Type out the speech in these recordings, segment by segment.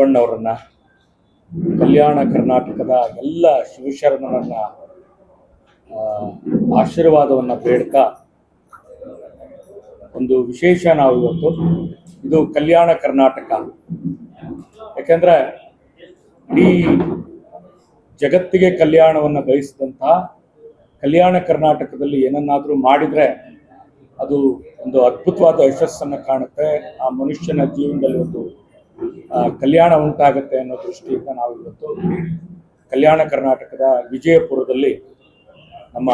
ಬಸವಣ್ಣವರನ್ನ, ಕಲ್ಯಾಣ ಕರ್ನಾಟಕದ ಎಲ್ಲ ಶಿವಶರಣರನ್ನ ಆಶೀರ್ವಾದವನ್ನ ಬೇಡ್ತಾ ಒಂದು ವಿಶೇಷ ನಾವು ಇವತ್ತು. ಇದು ಕಲ್ಯಾಣ ಕರ್ನಾಟಕ. ಯಾಕೆಂದ್ರೆ ಇಡೀ ಜಗತ್ತಿಗೆ ಕಲ್ಯಾಣವನ್ನು ಬಯಸಿದಂತಹ ಕಲ್ಯಾಣ ಕರ್ನಾಟಕದಲ್ಲಿ ಏನನ್ನಾದರೂ ಮಾಡಿದ್ರೆ ಅದು ಒಂದು ಅದ್ಭುತವಾದ ಯಶಸ್ಸನ್ನು ಕಾಣುತ್ತೆ. ಆ ಮನುಷ್ಯನ ಜೀವನದಲ್ಲಿ ಒಂದು ಕಲ್ಯಾಣ ಉಂಟಾಗುತ್ತೆ ಅನ್ನೋ ದೃಷ್ಟಿಯಿಂದ ನಾವು ಇವತ್ತು ಕಲ್ಯಾಣ ಕರ್ನಾಟಕದ ವಿಜಯಪುರದಲ್ಲಿ ನಮ್ಮ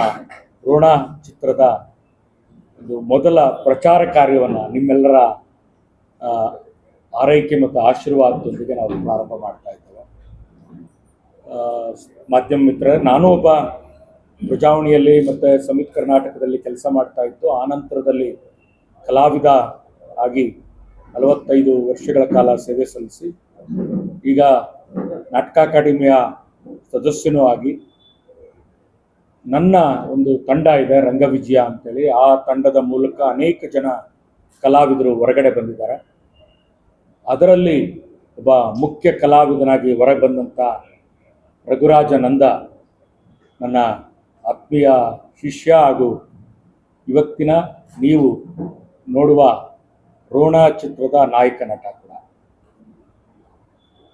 ಋಣ ಚಿತ್ರದ ಒಂದು ಮೊದಲ ಪ್ರಚಾರ ಕಾರ್ಯವನ್ನು ನಿಮ್ಮೆಲ್ಲರ ಆರೈಕೆ ಮತ್ತು ಆಶೀರ್ವಾದದೊಂದಿಗೆ ನಾವು ಪ್ರಾರಂಭ ಮಾಡ್ತಾ ಇದ್ದೇವೆ. ಮಾಧ್ಯಮ ಮಿತ್ರರೇ, ನಾನು ಒಬ್ಬ ಪ್ರಜಾವಣಿಯಲ್ಲಿ ಮತ್ತು ಸಮಿತ್ ಕರ್ನಾಟಕದಲ್ಲಿ ಕೆಲಸ ಮಾಡ್ತಾ ಇತ್ತು ಆನಂತರದಲ್ಲಿ ಕಲಾವಿದ ಆಗಿ ನಲವತ್ತೈದು ವರ್ಷಗಳ ಕಾಲ ಸೇವೆ ಸಲ್ಲಿಸಿ, ಈಗ ನಾಟಕ ಅಕಾಡೆಮಿಯ ಸದಸ್ಯನೂ ಆಗಿ ನನ್ನ ಒಂದು ತಂಡ ಇದೆ, ರಂಗವಿಜಯ ಅಂತೇಳಿ. ಆ ತಂಡದ ಮೂಲಕ ಅನೇಕ ಜನ ಕಲಾವಿದರು ಹೊರಗಡೆ ಬಂದಿದ್ದಾರೆ. ಅದರಲ್ಲಿ ಒಬ್ಬ ಮುಖ್ಯ ಕಲಾವಿದನಾಗಿ ಹೊರಗೆ ಬಂದಂಥ ರಘುರಾಜ ನಂದ ನನ್ನ ಆತ್ಮೀಯ ಶಿಷ್ಯ ಹಾಗೂ ಇವತ್ತಿನ ನೀವು ನೋಡುವ ರೋಣ ಚಿತ್ರದ ನಾಯಕ ನಟ ಕೂಡ.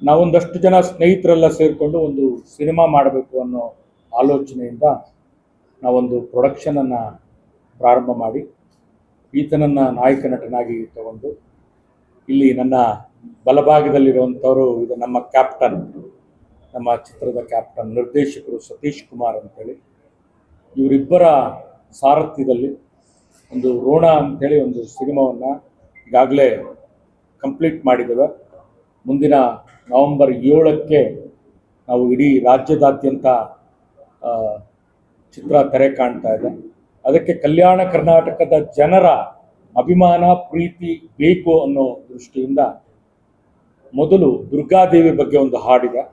ನಾವೊಂದಷ್ಟು ಜನ ಸ್ನೇಹಿತರೆಲ್ಲ ಸೇರಿಕೊಂಡು ಒಂದು ಸಿನಿಮಾ ಮಾಡಬೇಕು ಅನ್ನೋ ಆಲೋಚನೆಯಿಂದ ನಾವೊಂದು ಪ್ರೊಡಕ್ಷನನ್ನು ಪ್ರಾರಂಭ ಮಾಡಿ, ಈತನನ್ನು ನಾಯಕ ನಟನಾಗಿ ತಗೊಂಡು, ಇಲ್ಲಿ ನನ್ನ ಬಲಭಾಗದಲ್ಲಿರುವಂಥವರು ಇದು ನಮ್ಮ ಕ್ಯಾಪ್ಟನ್ ನಮ್ಮ ಚಿತ್ರದ ಕ್ಯಾಪ್ಟನ್ ನಿರ್ದೇಶಕರು ಸತೀಶ್ ಕುಮಾರ್ ಅಂತೇಳಿ. ಇವರಿಬ್ಬರ ಸಾರಥ್ಯದಲ್ಲಿ ಒಂದು ರೋಣ ಅಂತೇಳಿ ಒಂದು ಸಿನಿಮಾವನ್ನು ಈಗಾಗಲೇ ಕಂಪ್ಲೀಟ್ ಮಾಡಿದ್ದೇವೆ. ಮುಂದಿನ ನವೆಂಬರ್ ಏಳಕ್ಕೆ ನಾವು ಇಡೀ ರಾಜ್ಯದಾದ್ಯಂತ ಚಿತ್ರ ತೆರೆ ಕಾಣ್ತಾ ಇದೆ. ಅದಕ್ಕೆ ಕಲ್ಯಾಣ ಕರ್ನಾಟಕದ ಜನರ ಅಭಿಮಾನ, ಪ್ರೀತಿ ಬೇಕು ಅನ್ನೋ ದೃಷ್ಟಿಯಿಂದ ಮೊದಲು ದುರ್ಗಾದೇವಿ ಬಗ್ಗೆ ಒಂದು ಹಾಡಿದೆ.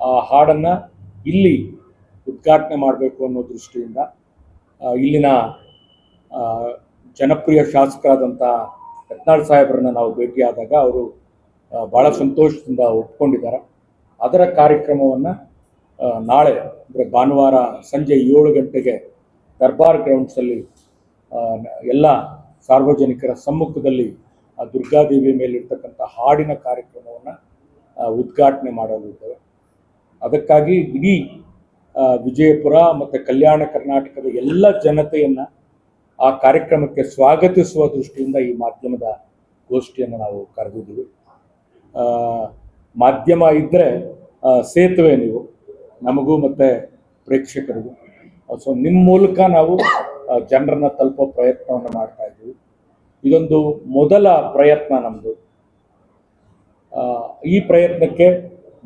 ಆ ಹಾಡನ್ನು ಇಲ್ಲಿ ಉದ್ಘಾಟನೆ ಮಾಡಬೇಕು ಅನ್ನೋ ದೃಷ್ಟಿಯಿಂದ ಇಲ್ಲಿನ ಜನಪ್ರಿಯ ಶಾಸಕರಾದಂಥ ಯತ್ನಾಳ್ ಸಾಹೇಬ್ರನ್ನ ನಾವು ಭೇಟಿಯಾದಾಗ ಅವರು ಭಾಳ ಸಂತೋಷದಿಂದ ಒಪ್ಕೊಂಡಿದ್ದಾರೆ. ಅದರ ಕಾರ್ಯಕ್ರಮವನ್ನು ನಾಳೆ, ಅಂದರೆ ಭಾನುವಾರ ಸಂಜೆ ಏಳು ಗಂಟೆಗೆ ದರ್ಬಾರ್ ಗ್ರೌಂಡ್ಸಲ್ಲಿ ಎಲ್ಲ ಸಾರ್ವಜನಿಕರ ಸಮ್ಮುಖದಲ್ಲಿ, ಆ ದುರ್ಗಾದೇವಿಯ ಮೇಲಿರ್ತಕ್ಕಂಥ ಹಾಡಿನ ಕಾರ್ಯಕ್ರಮವನ್ನು ಉದ್ಘಾಟನೆ ಮಾಡಲಿದ್ದೇವೆ. ಅದಕ್ಕಾಗಿ ಇಡೀ ವಿಜಯಪುರ ಮತ್ತು ಕಲ್ಯಾಣ ಕರ್ನಾಟಕದ ಎಲ್ಲ ಜನತೆಯನ್ನು ಆ ಕಾರ್ಯಕ್ರಮಕ್ಕೆ ಸ್ವಾಗತಿಸುವ ದೃಷ್ಟಿಯಿಂದ ಈ ಮಾಧ್ಯಮದ ಗೋಷ್ಠಿಯನ್ನು ನಾವು ಕರೆದಿದ್ದೀವಿ. ಮಾಧ್ಯಮ ಇದ್ದರೆ ಸೇತುವೆ ನೀವು, ನಮಗೂ ಮತ್ತು ಪ್ರೇಕ್ಷಕರಿಗೂ. ಸೊ ನಿಮ್ಮ ಮೂಲಕ ನಾವು ಜನರನ್ನ ತಲುಪೋ ಪ್ರಯತ್ನವನ್ನು ಮಾಡ್ತಾ ಇದ್ದೀವಿ. ಇದೊಂದು ಮೊದಲ ಪ್ರಯತ್ನ ನಮ್ಮದು ಈ ಪ್ರಯತ್ನಕ್ಕೆ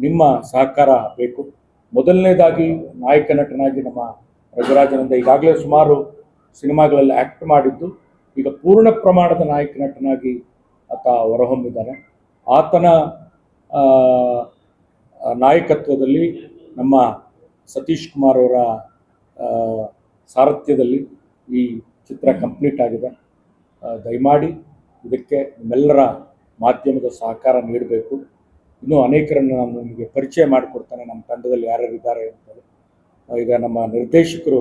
ನಿಮ್ಮ ಸಹಕಾರ ಬೇಕು. ಮೊದಲನೇದಾಗಿ ನಾಯಕ ನಟನಾಗಿ ನಮ್ಮ ರಘುರಾಜನಂದ ಈಗಾಗಲೇ ಸುಮಾರು ಸಿನಿಮಾಗಳಲ್ಲಿ ಆ್ಯಕ್ಟ್ ಮಾಡಿದ್ದು, ಈಗ ಪೂರ್ಣ ಪ್ರಮಾಣದ ನಾಯಕ ನಟನಾಗಿ ಆತ ಹೊರಹೊಮ್ಮಿದ್ದಾನೆ. ಆತನ ನಾಯಕತ್ವದಲ್ಲಿ ನಮ್ಮ ಸತೀಶ್ ಕುಮಾರ್ ಅವರ ಸಾರಥ್ಯದಲ್ಲಿ ಈ ಚಿತ್ರ ಕಂಪ್ಲೀಟ್ ಆಗಿದೆ. ದಯಮಾಡಿ ಇದಕ್ಕೆ ನಿಮ್ಮೆಲ್ಲರ ಮಾಧ್ಯಮದ ಸಹಕಾರ ನೀಡಬೇಕು. ಇನ್ನೂ ಅನೇಕರನ್ನು ನಾನು ನಿಮಗೆ ಪರಿಚಯ ಮಾಡಿಕೊಡ್ತಾನೆ. ನಮ್ಮ ತಂಡದಲ್ಲಿ ಯಾರ್ಯಾರು ಇದ್ದಾರೆ ಅಂತ ಈಗ ನಮ್ಮ ನಿರ್ದೇಶಕರು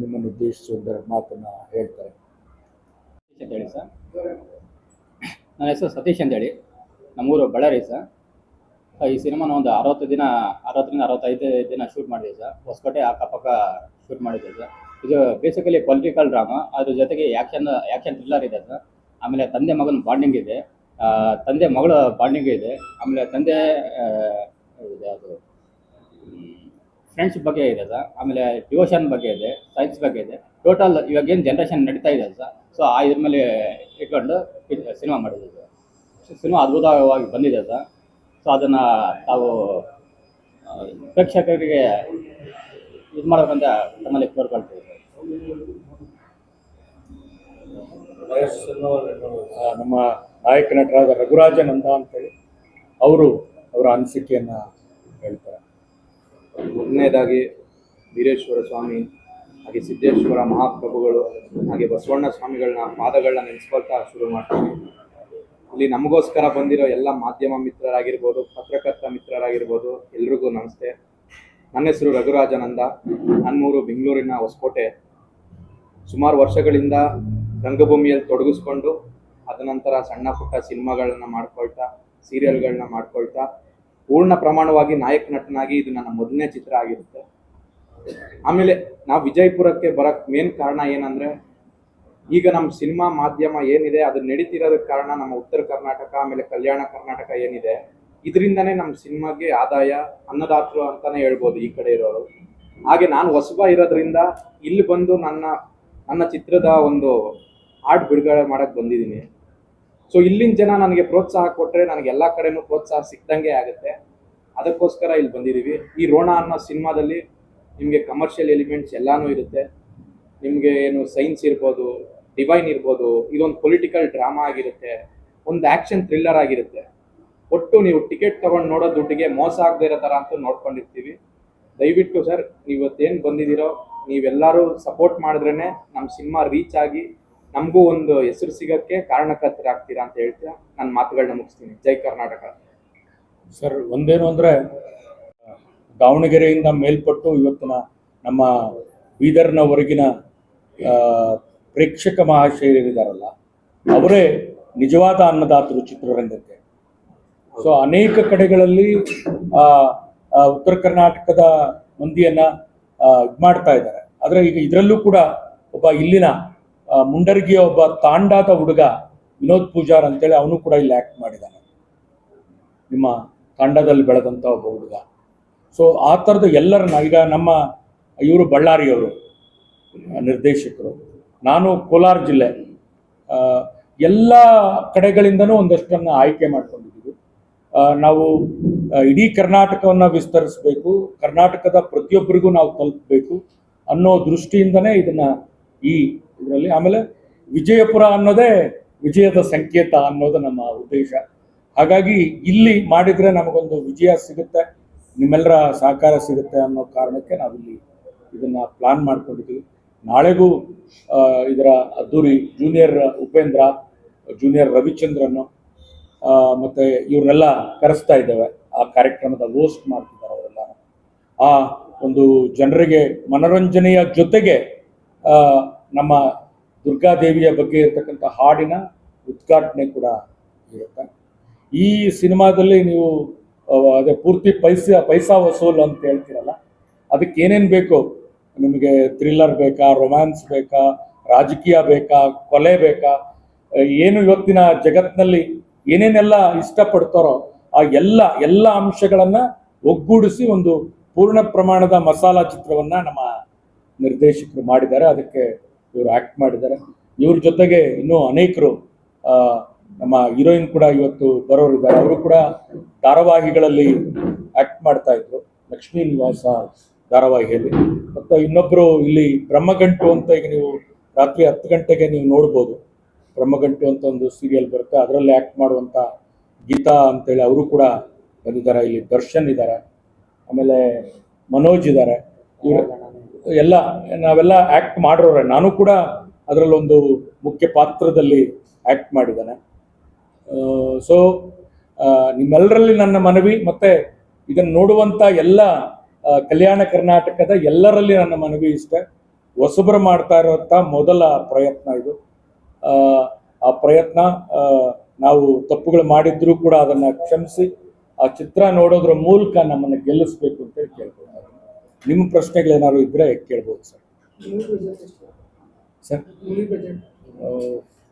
ನಿಮ್ಮನ್ನು ಉದ್ದೇಶಿಸಿ ಒಂದರ ಮಾತನ್ನು ಹೇಳ್ತಾರೆ. ಅಂತ ಹೇಳಿ ಸರ್. ನನ್ನ ಹೆಸರು ಸತೀಶ್ ಅಂತೇಳಿ ನಮ್ಮೂರು ಬಳ್ಳಾರಿ ಸರ್. ಈ ಸಿನಿಮಾನ ಒಂದು ಅರವತ್ತು ದಿನ, ಅರವತ್ತರಿಂದ ಅರವತ್ತೈದು ದಿನ ಶೂಟ್ ಮಾಡಿದೆ ಸರ್. ಹೊಸಕೋಟೆ ಅಕ್ಕಪಕ್ಕ ಶೂಟ್ ಮಾಡಿದ್ದೆ ಸರ್. ಇದು ಬೇಸಿಕಲಿ ಪೊಲಿಟಿಕಲ್ ಡ್ರಾಮಾ ಅದ್ರ ಜೊತೆಗೆ ಆ್ಯಕ್ಷನ್ ಆ್ಯಕ್ಷನ್ ಥ್ರಿಲ್ಲರ್ ಇದೆ ಸರ್. ಆಮೇಲೆ ತಂದೆ ಮಗನ ಬಾಂಡಿಂಗ್ ಇದೆ. ತಂದೆ ಮಗಳ ಬಾಂಡಿಂಗ್ ಇದೆ. ಆಮೇಲೆ ತಂದೆ ಯಾವುದು? ಫ್ರೆಂಡ್ಶಿಪ್ ಬಗ್ಗೆ ಇದೆ ಸರ್. ಆಮೇಲೆ ಡಿವೋಷನ್ ಬಗ್ಗೆ ಇದೆ ಸೈನ್ಸ್ ಬಗ್ಗೆ ಇದೆ. ಟೋಟಲ್ ಇವಾಗ ಏನು ಜನ್ರೇಷನ್ ನಡೀತಾ ಇದೆ ಸರ್? ಸೊ ಆ ಇದ್ರ ಮೇಲೆ ಇಟ್ಕೊಂಡು ಸಿನಿಮಾ ಮಾಡಿದೆ ಸರ್. ಸಿನಿಮಾ ಅದ್ಭುತವಾಗಿ ಬಂದಿದೆ ಸರ್. ಸೊ ಅದನ್ನು ತಾವು ಪ್ರೇಕ್ಷಕರಿಗೆ ಇದು ಮಾಡಬೇಕಂತ ತಮ್ಮಲ್ಲಿ ಕೋರ್ಕೊಳ್ತೀವಿ ನಮ್ಮ ನಾಯಕ ನಟರಾದ ರಘುರಾಜ ಅಂತ ಅಂತೇಳಿ, ಅವರು ಅವರ ಅನಿಸಿಕೆಯನ್ನು ಹೇಳ್ತಾರೆ. ಮೊದಲನೇದಾಗಿ ವೀರೇಶ್ವರ ಸ್ವಾಮಿ, ಹಾಗೆ ಸಿದ್ದೇಶ್ವರ ಮಹಾಪ್ರಭುಗಳು, ಹಾಗೆ ಬಸವಣ್ಣ ಸ್ವಾಮಿಗಳನ್ನ, ಪಾದಗಳನ್ನ ನೆನೆಸ್ಕೊಳ್ತಾ ಶುರು ಮಾಡ್ತೀವಿ. ಇಲ್ಲಿ ನಮಗೋಸ್ಕರ ಬಂದಿರೋ ಎಲ್ಲ ಮಾಧ್ಯಮ ಮಿತ್ರರಾಗಿರ್ಬೋದು, ಪತ್ರಕರ್ತ ಮಿತ್ರರಾಗಿರ್ಬೋದು, ಎಲ್ರಿಗೂ ನಮಸ್ತೆ. ನನ್ನ ಹೆಸರು ರಘುರಾಜಾನಂದ. ನನ್ನೂರು ಬೆಂಗಳೂರಿನ ಹೊಸಕೋಟೆ. ಸುಮಾರು ವರ್ಷಗಳಿಂದ ರಂಗಭೂಮಿಯಲ್ಲಿ ತೊಡಗಿಸ್ಕೊಂಡು ಅದನಂತರ ಸಣ್ಣ ಪುಟ್ಟ ಸಿನಿಮಾಗಳನ್ನ ಮಾಡ್ಕೊಳ್ತಾ ಸೀರಿಯಲ್ಗಳನ್ನ ಮಾಡ್ಕೊಳ್ತಾ ಪೂರ್ಣ ಪ್ರಮಾಣವಾಗಿ ನಾಯಕ ನಟನಾಗಿ ಇದು ನನ್ನ ಮೊದಲನೇ ಚಿತ್ರ ಆಗಿರುತ್ತೆ. ಆಮೇಲೆ ನಾವು ವಿಜಯಪುರಕ್ಕೆ ಬರಕ್ ಮೇನ್ ಕಾರಣ ಏನಂದ್ರೆ, ಈಗ ನಮ್ಮ ಸಿನಿಮಾ ಮಾಧ್ಯಮ ಏನಿದೆ ಅದು ನಡೀತಿರೋದಕ್ಕೆ ಕಾರಣ ನಮ್ಮ ಉತ್ತರ ಕರ್ನಾಟಕ, ಆಮೇಲೆ ಕಲ್ಯಾಣ ಕರ್ನಾಟಕ ಏನಿದೆ, ಇದರಿಂದನೇ ನಮ್ಮ ಸಿನಿಮಾಗೆ ಆದಾಯ ಅನ್ನದಾತರು ಅಂತಾನೆ ಹೇಳ್ಬೋದು ಈ ಕಡೆ ಇರೋರು. ಹಾಗೆ ನಾನು ಹೊಸಬ ಇರೋದ್ರಿಂದ ಇಲ್ಲಿ ಬಂದು ನನ್ನ ನನ್ನ ಚಿತ್ರದ ಒಂದು ಹಾಡ್ ಬಿಡುಗಡೆ ಮಾಡಕ್ಕೆ ಬಂದಿದ್ದೀನಿ. ಸೊ ಇಲ್ಲಿನ ಜನ ನನಗೆ ಪ್ರೋತ್ಸಾಹ ಕೊಟ್ಟರೆ ನನಗೆ ಎಲ್ಲ ಕಡೆನೂ ಪ್ರೋತ್ಸಾಹ ಸಿಕ್ದಂಗೆ ಆಗುತ್ತೆ. ಅದಕ್ಕೋಸ್ಕರ ಇಲ್ಲಿ ಬಂದಿದ್ದೀವಿ ಈ ರೋಣ ಅನ್ನೋ ಸಿನಿಮಾದಲ್ಲಿ ನಿಮಗೆ ಕಮರ್ಷಿಯಲ್ ಎಲಿಮೆಂಟ್ಸ್ ಎಲ್ಲಾನು ಇರುತ್ತೆ. ನಿಮಗೆ ಏನು ಸೈನ್ಸ್ ಇರ್ಬೋದು ಡಿವೈನ್ ಇರ್ಬೋದು, ಇದೊಂದು ಪೊಲಿಟಿಕಲ್ ಡ್ರಾಮಾ ಆಗಿರುತ್ತೆ. ಒಂದು ಆ್ಯಕ್ಷನ್ ಥ್ರಿಲ್ಲರ್ ಆಗಿರುತ್ತೆ. ಒಟ್ಟು ನೀವು ಟಿಕೆಟ್ ತಗೊಂಡು ನೋಡೋ ದುಡ್ಡಿಗೆ ಮೋಸ ಆಗದೆ ಇರೋ ಥರ ಅಂತೂ ನೋಡ್ಕೊಂಡಿರ್ತೀವಿ. ದಯವಿಟ್ಟು ಸರ್ ಇವತ್ತೇನು ಬಂದಿದ್ದೀರೋ ನೀವೆಲ್ಲರೂ ಸಪೋರ್ಟ್ ಮಾಡಿದ್ರೇ ನಮ್ಮ ಸಿನಿಮಾ ರೀಚ್ ಆಗಿ ನಮಗೂ ಒಂದು ಹೆಸರು ಸಿಗೋಕ್ಕೆ ಕಾರಣಕರ್ತರಾಗ್ತೀರಾ ಅಂತ ಹೇಳ್ತೀರಾ ನನ್ನ ಮಾತುಗಳನ್ನ ಮುಗಿಸ್ತೀನಿ. ಜೈ ಕರ್ನಾಟಕ. ಸರ್ ಒಂದೇನು ಅಂದರೆ ದಾವಣಗೆರೆಯಿಂದ ಮೇಲ್ಪಟ್ಟು ಇವತ್ತಿನ ನಮ್ಮ ಆ, ಪ್ರೇಕ್ಷಕ ಮಹಾಶಯರಿದ್ದಾರಲ್ಲ ಅವರೇ ನಿಜವಾದ ಅನ್ನದಾತರು ಚಿತ್ರರಂಗಕ್ಕೆ. ಸೊ ಅನೇಕ ಕಡೆಗಳಲ್ಲಿ ಆ, ಉತ್ತರ ಕರ್ನಾಟಕದ ಮಂದಿಯನ್ನ ಇದು ಮಾಡ್ತಾ ಇದ್ದಾರೆ. ಆದರೆ ಈಗ ಇದರಲ್ಲೂ ಕೂಡ ಒಬ್ಬ ಇಲ್ಲಿನ ಮುಂಡರಗಿಯ ಒಬ್ಬ ತಾಂಡಾದ ಹುಡುಗ ವಿನೋದ್ ಪೂಜಾರ್ ಅಂತೇಳಿ ಅವನು ಕೂಡ ಇಲ್ಲಿ ಆಕ್ಟ್ ಮಾಡಿದ್ದಾನೆ. ನಿಮ್ಮ ತಾಂಡದಲ್ಲಿ ಬೆಳೆದಂಥ ಒಬ್ಬ ಹುಡುಗ. ಸೊ ಆ ಥರದ ಎಲ್ಲರನ್ನ ಈಗ ನಮ್ಮ ಇವರು ಬಳ್ಳಾರಿಯವರು, ನಿರ್ದೇಶಕರು. ನಾನು ಕೋಲಾರ ಜಿಲ್ಲೆ ಎಲ್ಲ ಕಡೆಗಳಿಂದನೂ ಒಂದಷ್ಟನ್ನು ಆಯ್ಕೆ ಮಾಡ್ಕೊಂಡಿದ್ದೀವಿ. ನಾವು ಇಡೀ ಕರ್ನಾಟಕವನ್ನು ವಿಸ್ತರಿಸಬೇಕು, ಕರ್ನಾಟಕದ ಪ್ರತಿಯೊಬ್ಬರಿಗೂ ನಾವು ತಲುಪಬೇಕು ಅನ್ನೋ ದೃಷ್ಟಿಯಿಂದನೇ ಇದನ್ನ ಈ ಇದರಲ್ಲಿ. ಆಮೇಲೆ ವಿಜಯಪುರ ಅನ್ನೋದೇ ವಿಜಯದ ಸಂಕೇತ ಅನ್ನೋದು ನಮ್ಮ ಉದ್ದೇಶ. ಹಾಗಾಗಿ ಇಲ್ಲಿ ಮಾಡಿದ್ರೆ ನಮಗೊಂದು ವಿಜಯ ಸಿಗುತ್ತೆ ನಿಮ್ಮೆಲ್ಲರ ಸಹಕಾರ ಸಿಗುತ್ತೆ ಅನ್ನೋ ಕಾರಣಕ್ಕೆ ನಾವಿಲ್ಲಿ ಇದನ್ನ ಪ್ಲಾನ್ ಮಾಡ್ಕೊಂಡಿದ್ದೀವಿ. ನಾಳೆಗೂ ಇದರ ಅದ್ದೂರಿ ಜೂನಿಯರ್ ಉಪೇಂದ್ರ ಜೂನಿಯರ್ ರವಿಚಂದ್ರನ್ ಆ, ಮತ್ತೆ ಇವ್ರನ್ನೆಲ್ಲ ಕರೆಸ್ತಾ ಇದ್ದೇವೆ. ಆ ಕಾರ್ಯಕ್ರಮದ ಹೋಸ್ಟ್ ಮಾಡ್ತಿದ್ದಾರೆ ಅವರೆಲ್ಲ. ಆ ಒಂದು ಜನರಿಗೆ ಮನೋರಂಜನೆಯ ಜೊತೆಗೆ ನಮ್ಮ ದುರ್ಗಾದೇವಿಯ ಬಗ್ಗೆ ಇರತಕ್ಕಂಥ ಹಾಡಿನ ಉದ್ಘಾಟನೆ ಕೂಡ ಇರುತ್ತೆ. ಈ ಸಿನಿಮಾದಲ್ಲಿ ನೀವು ಅದೇ ಪೂರ್ತಿ ಪೈಸ, ಪೈಸಾ ವಸೂಲ್ ಅಂತ ಹೇಳ್ತೀರಲ್ಲ, ಅದಕ್ಕೆ ಏನೇನು ಬೇಕು? ನಿಮಗೆ ಥ್ರಿಲ್ಲರ್ ಬೇಕಾ, ರೊಮ್ಯಾನ್ಸ್ ಬೇಕಾ, ರಾಜಕೀಯ ಬೇಕಾ, ಕೊಲೆ ಬೇಕಾ, ಏನು ಇವತ್ತಿನ ಜಗತ್ತಿನಲ್ಲಿ ಏನೇನೆಲ್ಲ ಇಷ್ಟಪಡ್ತಾರೋ ಆ ಎಲ್ಲ ಎಲ್ಲ ಅಂಶಗಳನ್ನ ಒಗ್ಗೂಡಿಸಿ ಒಂದು ಪೂರ್ಣ ಪ್ರಮಾಣದ ಮಸಾಲಾ ಚಿತ್ರವನ್ನ ನಮ್ಮ ನಿರ್ದೇಶಕರು ಮಾಡಿದ್ದಾರೆ, ಅದಕ್ಕೆ ಇವರು ಆಕ್ಟ್ ಮಾಡಿದ್ದಾರೆ. ಇವ್ರ ಜೊತೆಗೆ ಇನ್ನೂ ಅನೇಕರು ನಮ್ಮ ಹೀರೋಯಿನ್ ಕೂಡ ಇವತ್ತು ಬರೋರಿದ್ದಾರೆ. ಅವರು ಕೂಡ ಧಾರಾವಾಹಿಗಳಲ್ಲಿ ಆ್ಯಕ್ಟ್ ಮಾಡ್ತಾ ಇದ್ರು. ಲಕ್ಷ್ಮೀ ನಿವಾಸ ಧಾರಾವಾಹಿಯಲ್ಲಿ. ಮತ್ತು ಇನ್ನೊಬ್ಬರು ಇಲ್ಲಿ ಬ್ರಹ್ಮಗಂಟು ಅಂತ ಈಗ ನೀವು ರಾತ್ರಿ ಹತ್ತು ಗಂಟೆಗೆ ನೀವು ನೋಡ್ಬೋದು. ಬ್ರಹ್ಮಗಂಟು ಅಂತ ಒಂದು ಸೀರಿಯಲ್ ಬರುತ್ತೆ. ಅದರಲ್ಲಿ ಆ್ಯಕ್ಟ್ ಮಾಡುವಂಥ ಗೀತಾ ಅಂತೇಳಿ ಅವರು ಕೂಡ ಬಂದಿದ್ದಾರೆ. ಇಲ್ಲಿ ದರ್ಶನ್ ಇದ್ದಾರೆ. ಆಮೇಲೆ ಮನೋಜ್ ಇದ್ದಾರೆ. ಇವರು ಎಲ್ಲ ನಾವೆಲ್ಲ ಆಕ್ಟ್ ಮಾಡಿರೋರೆ. ನಾನು ಕೂಡ ಅದರಲ್ಲೊಂದು ಮುಖ್ಯ ಪಾತ್ರದಲ್ಲಿ ಆಕ್ಟ್ ಮಾಡಿದ್ದೇನೆ. ಸೊ ನಿಮ್ಮೆಲ್ಲರಲ್ಲಿ ನನ್ನ ಮನವಿ ಮತ್ತೆ ಇದನ್ನು ನೋಡುವಂಥ ಎಲ್ಲ ಕಲ್ಯಾಣ ಕರ್ನಾಟಕದ ಎಲ್ಲರಲ್ಲಿ ನನ್ನ ಮನವಿ ಇಷ್ಟ. ಹೊಸಬರು ಮಾಡ್ತಾ ಇರುವಂಥ ಮೊದಲ ಪ್ರಯತ್ನ ಇದು. ಆ, ಪ್ರಯತ್ನ ನಾವು ತಪ್ಪುಗಳು ಮಾಡಿದ್ರೂ ಕೂಡ ಅದನ್ನು ಕ್ಷಮಿಸಿ ಆ ಚಿತ್ರ ನೋಡೋದ್ರ ಮೂಲಕ ನಮ್ಮನ್ನು ಗೆಲ್ಲಿಸ್ಬೇಕು ಅಂತ ಹೇಳಿ ಕೇಳ್ಬೋದು ನಿಮ್ಮ ಪ್ರಶ್ನೆಗಳೇನಾದ್ರು ಇದ್ರೆ ಕೇಳ್ಬೋದು ಸರ್. ಸರ್? ಆ,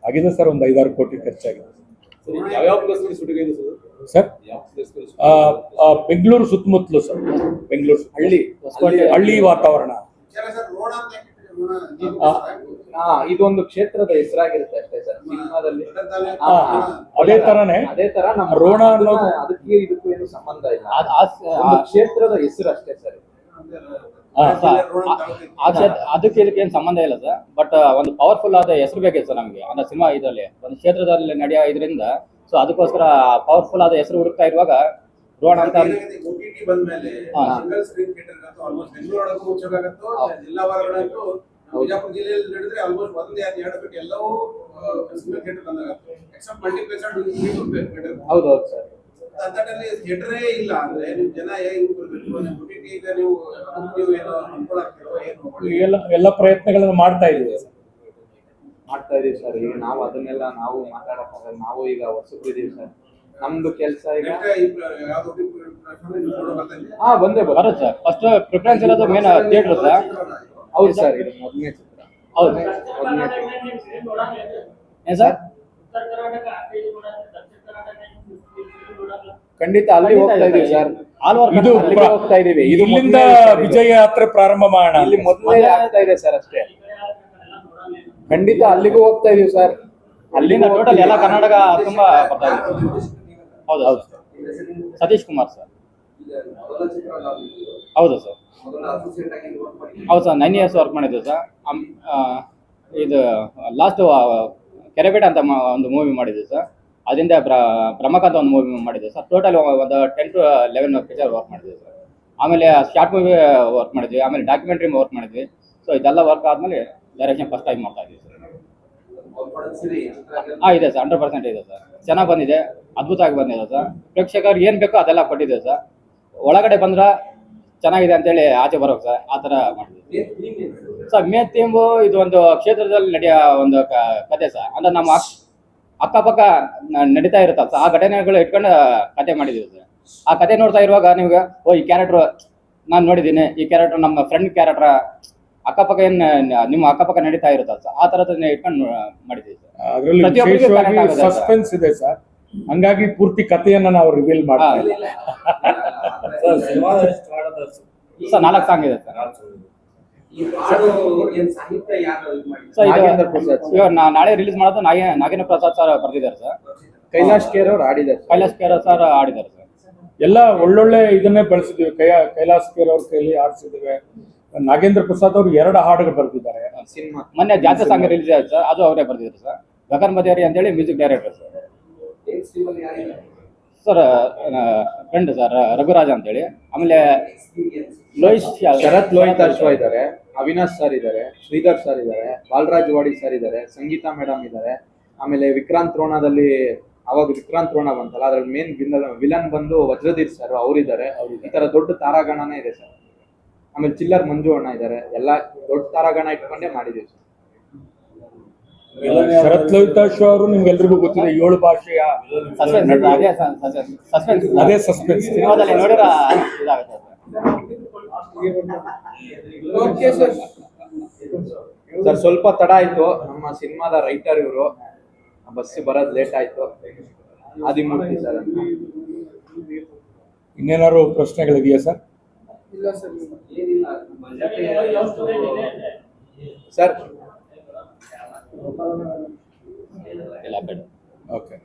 ಆಗಿದೆ ಸರ್ ಒಂದು ಐದಾರು ಕೋಟಿ ಖರ್ಚಾಗಿದೆ. Sir sir? ಯಾವ ಪ್ಲೇಸ್ನಲ್ಲಿ ಆ, ಆ, ಬೆಂಗಳೂರು ಸುತ್ತಮುತ್ತಲು ಸರ್. ಬೆಂಗಳೂರು ಹಳ್ಳಿ ಹಳ್ಳಿ ವಾತಾವರಣ. ಇದೊಂದು ಕ್ಷೇತ್ರದ ಹೆಸರಾಗಿರುತ್ತೆ ಅಷ್ಟೇ ಸರ್ ಸಿನಿಮಾದಲ್ಲಿ. ಅದೇ ತರನೇ ಅದೇ ತರ ನಮ್ಮ ರೋಣ ಅನ್ನೋದು- ಅದಕ್ಕೆ ಇದಕ್ಕೂ ಏನು ಸಂಬಂಧ ಇಲ್ಲ. ಅದ್- ಆ ಒಂದು ಕ್ಷೇತ್ರದ ಹೆಸರು ಅಷ್ಟೇ ಸರ್. ಅದಕ್ಕೆ ಇದಕ್ಕೆ ಏನು ಸಂಬಂಧ ಇಲ್ಲ ಸರ್ ಬಟ್ ಒಂದು ಪವರ್ಫುಲ್ ಆದ ಹೆಸರು ಬೇಕಿದೆ ಸರ್ ನಮಗೆ. ಅಂದ್ರೆ ಸಿನಿಮಾ ಇದರಲ್ಲಿ ಒಂದು ಕ್ಷೇತ್ರದಲ್ಲಿ ನಡೆಯೋ ಇದರಿಂದ. ಸೊ ಅದಕ್ಕೋಸ್ಕರ ಪವರ್ಫುಲ್ ಆದ ಹೆಸರು ಹುಡುಕ್ತಾ ಇರುವಾಗ ರೋಣ ಅಂತ ಅಂತೂ ಅಂತೂ ಬಿಜಾಪುರ ಜಿಲ್ಲೆಯಲ್ಲಿ ನಡೆದ್ರೆ ಆಲ್ಮೋಸ್ಟ್ ಒಂದೇ ಯಾರು ಎರಡು ಬಿಟ್ಟು ಎಲ್ಲವೂ ಥಿಯೇಟರ್ ಬಂದಾಗ ಎಕ್ಸೆಪ್ಟ್ ಮಲ್ಟಿಪ್ಲೆಕ್ಸ್ ಥಿಯೇಟರ್ ಹೌದೌದು ಸರ್ ಥಿಯೇಟರೇ ಇಲ್ಲ ಅಂದ್ರೆ ಜನ ಹೇಗೆ ಎಲ್ಲ ಎಲ್ಲ ಪ್ರಯತ್ನಗಳನ್ನು ಮಾಡ್ತಾ ಇದ್ದೀವಿ ಮಾಡ್ತಾ ಇದೀವಿ ಸರ್ ಈಗ ನಾವು ಅದನ್ನೆಲ್ಲ ನಾವು ಮಾತಾಡಕ್ಕಾಗಲ್ಲ ನಾವು ಈಗ ಹೊಸಬಿದ್ದೀವಿ ಸರ್ ನಮ್ದು ಕೆಲಸ ಈಗ ಹಾ ಬಂದೇ ಬರ ಬರುತ್ತೆ ಸರ್ ಫಸ್ಟ್ ಪ್ರಿಫರೆನ್ಸ್ ಇರೋದು ಮೇನ್ ಥಿಯೇಟರ್ ಸರ್ ಹೌದು ಸರ್ ಇದು ಮೊದಲನೇ ಚಿತ್ರ ಹೌದು ಮೊದಲನೇ ಚಿತ್ರ ಏನ್ ಸರ್ ಖಂಡಿತ ಅಲ್ಲಿ ಹೋಗ್ತಾ ಇದೀವಿ ಸರ್. ಇದು ಹೋಗ್ತಾ ಇದೀವಿ ಇದು ಇಲ್ಲಿಂದ ವಿಜಯ ಯಾತ್ರೆ ಪ್ರಾರಂಭ ಮಾಡೋಣ. ಇಲ್ಲಿ ಮೊದಲೇ ಆಗ್ತಾ ಇದೆ ಸರ್ ಅಷ್ಟೇ. ಖಂಡಿತ ಅಲ್ಲಿಗೂ ಹೋಗ್ತಾ ಇದೀವಿ ಸರ್. ಅಲ್ಲಿಂದ ಟೋಟಲ್ ಎಲ್ಲ ಕರ್ನಾಟಕ ತುಂಬಾ ಹೌದು ಹೌದು ಸತೀಶ್ ಕುಮಾರ್ ಸರ್. ಹೌದು ಸರ್. ಹೌದು ಸರ್ ನೈನ್ ಇಯರ್ಸ್ ವರ್ಕ್ ಮಾಡಿದ್ದೆ ಸರ್. ಇದು ಲಾಸ್ಟ್ ಕೆರೆಬೇಟ ಅಂತ ಒಂದು ಮೂವಿ ಮಾಡಿದ್ದೆ ಸರ್. ಅದರಿಂದ ಬ್ರ ಬ್ರಹ್ಮಕಾಂತ ಒಂದು ಮೂವಿ ಮಾಡಿದ್ದೆ ಸರ್. ಟೋಟಲ್ ಒಂದು ten to eleven picture work ಮಾಡಿದ್ವಿ ಸರ್. ಆಮೇಲೆ ಶಾರ್ಟ್ ಮೂವಿ ವರ್ಕ್ ಮಾಡಿದ್ವಿ ಆಮೇಲೆ ಡಾಕ್ಯುಮೆಂಟ್ರಿ ವರ್ಕ್ ಮಾಡಿದ್ವಿ. ಸೊ ಇದೆಲ್ಲ ವರ್ಕ್ ಆದಮೇಲೆ ಡೈರೆಕ್ಷನ್ ಫಸ್ಟ್ ಟೈಮ್ ಮಾಡ್ತಾ ಇದ್ವಿ ಸರ್. ಹಾಂ ಇದೆ ಸರ್ ಹಂಡ್ರೆಡ್ ಪರ್ಸೆಂಟ್ ಇದೆ ಸರ್. ಚೆನ್ನಾಗಿ ಬಂದಿದೆ ಅದ್ಭುತವಾಗಿ ಬಂದಿದೆ ಸರ್. ಪ್ರೇಕ್ಷಕರು ಏನು ಬೇಕೋ ಅದೆಲ್ಲ ಕೊಟ್ಟಿದೆ ಸರ್. ಒಳಗಡೆ ಬಂದ್ರೆ ಚೆನ್ನಾಗಿದೆ ಅಂತೇಳಿ ಆಚೆ ಬರೋಕೆ ಸರ್ ಆ ಥರ ಮಾಡಿದ್ವಿ. ಸರ್? ಮೇನ್ ಥೀಮು ಇದು ಒಂದು ಕ್ಷೇತ್ರದಲ್ಲಿ ನಡೆಯೋ ಒಂದು ಕತೆ ಸರ್. ಅಂದ್ರೆ ನಮ್ಮ ಅಕ್ಕಪಕ್ಕ ನಡೀತಾ ಇರುತ್ತಲ್ಲ ಸರ್ ಆ ಘಟನೆಗಳು ಇಟ್ಕೊಂಡು ಕತೆ ಮಾಡಿದ್ವಿ ಸರ್. ಆ ಕತೆ ನೋಡ್ತಾ ಇರುವಾಗ ನಿಮ್ಗೆ ಓ ಈ ಕ್ಯಾರೆಕ್ಟರ್ ನಾನು ನೋಡಿದ್ದೀನಿ. ಈ ಕ್ಯಾರೆಕ್ಟರ್ ನಮ್ಮ ಫ್ರೆಂಡ್ ಕ್ಯಾರೆಕ್ಟರ್ ಅಕ್ಕಪಕ್ಕ ಏನ್ ನಿಮ್ಮ ಅಕ್ಕಪಕ್ಕ ನಡೀತಾ ಇರುತ್ತಲ್ಲ ಸರ್ ಆ ಥರದನ್ನ ಇಟ್ಕೊಂಡು ಮಾಡಿದ್ದೀವಿ ಸರ್. ಸಸ್ಪೆನ್ಸ್ ಇದೆ ಸರ್. ಹಂಗಾಗಿ ಪೂರ್ತಿ ಕಥೆಯನ್ನ ನಾವು ರಿವೀಲ್ ಮಾಡ್ತಾ ಇಲ್ಲ ಸರ್ ನಾಲ್ಕು ಸಾಂಗ್ ಇದೆ ಸರ್. ಇವಾಗ ನಾ- ನಾಳೆ ರಿಲೀಸ್ ಮಾಡೋದು ನಾಗೇ ನಾಗೇಂದ್ರ ಪ್ರಸಾದ್ ಸರ್ ಬರ್ತಿದ್ದಾರೆ ಸರ್. ಕೈಲಾಶ್ ಕೇರ್ ಅವ್ರು ಆಡಿದ್ದಾರೆ ಕೈಲಾಶ್ ಕೈಲಾಸ್ ಕೇರ ಸರ್ ಆಡಿದ್ದಾರೆ ಸರ್. ಎಲ್ಲ ಒಳ್ಳೊಳ್ಳೆ ಇದನ್ನೇ ಬಳಸಿದ್ವಿ ಕೈ ಕೈಲಾಸ್ ಕೇರ್ ಅವ್ರ ಕೈಲಿ ಆಡಿಸಿದ್ವಿ ನಾಗೇಂದ್ರ ಪ್ರಸಾದ್ ಅವರು ಎರಡು ಹಾಡುಗಳು ಬರೆದಿದ್ದಾರೆ. ಸಿನಿಮಾ. ಮೊನ್ನೆ ಜಾತ್ರೆ ಸಾಂಗ್ ರಿಲೀಸ್ ಆಯ್ತು ಸರ್. ಅದು ಅವರೇ ಬರ್ದಿದ್ರು ಸರ್. ಗಗನ್ ಬದೇರಿ ಅಂತೇಳಿ music director sir? Sir friend sir Raghuraj ಅಂತೇಳಿ. ಆಮೇಲೆ. ಲೋಹಿತ್ ಶರತ್ ಲೋಹಿತ್ ಅಶ್ವ ಇದ್ದಾರೆ, ಅವಿನಾಶ್ ಸರ್ ಇದ್ದಾರೆ, ಶ್ರೀಧರ್ ಸರ್ ಇದ್ದಾರೆ, ಬಾಲರಾಜ್ ವಾಡಿ ಸರ್ ಇದ್ದಾರೆ, ಸಂಗೀತಾ ಮೇಡಮ್ ಇದ್ದಾರೆ. ಆಮೇಲೆ ವಿಕ್ರಾಂತ್ ರೋಣದಲ್ಲಿ, ಅವಾಗ ವಿಕ್ರಾಂತ್ ರೋಣ ಬಂತಲ್ಲ, ಅದ್ರಲ್ಲಿ ಮೇನ್ ವಿಲನ್ ಬಂದು ವಜ್ರದೀರ್ ಸರ್ ಅವರಿದ್ದಾರೆ. ಈ ತರ ದೊಡ್ಡ ತಾರಾಗಣನೇ ಇದೆ ಸರ್ ಆಮೇಲೆ ಚಿಲ್ಲರ್ ಮಂಜು ಅಣ್ಣ ಇದ್ದಾರೆ, ಎಲ್ಲ ದೊಡ್ಡ ತಾರಾಗಣ ಇಟ್ಕೊಂಡೇ ಮಾಡಿದೀವಿ ಸರ್ ಶರತ್ ಲಲಿತಾಶ್ ಅವರು ನಿಮ್ಗೆಲ್ರಿಗೂ ಗೊತ್ತಿದೆ ಏಳು ಭಾಷೆಯ ಅದೇ ಸಸ್ಪೆನ್ಸ್ ಅದೇ ಸಸ್ಪೆನ್ಸ್ ಸಿನಿಮಾದಲ್ಲಿ ನೋಡಿರ ಇದಾಗುತ್ತೆ. ಸರ್. ಸರ್ ಸ್ವಲ್ಪ ತಡ ಆಯ್ತು. ನಮ್ಮ ಸಿನಿಮಾದ ರೈಟರ್ ಇವರು. ಬಸ್ ಬರೋದ್ ಲೇಟ್ ಆಯ್ತು. ಆದಿಮೂರ್ತಿ ಸರ್ ಇನ್ನೇನಾದ್ರು ಪ್ರಶ್ನೆಗಳಿದೆಯಾ ಸರ್? ಏನಿಲ್ಲ ಸರ್ ఇలా పెట్టండి ఓకే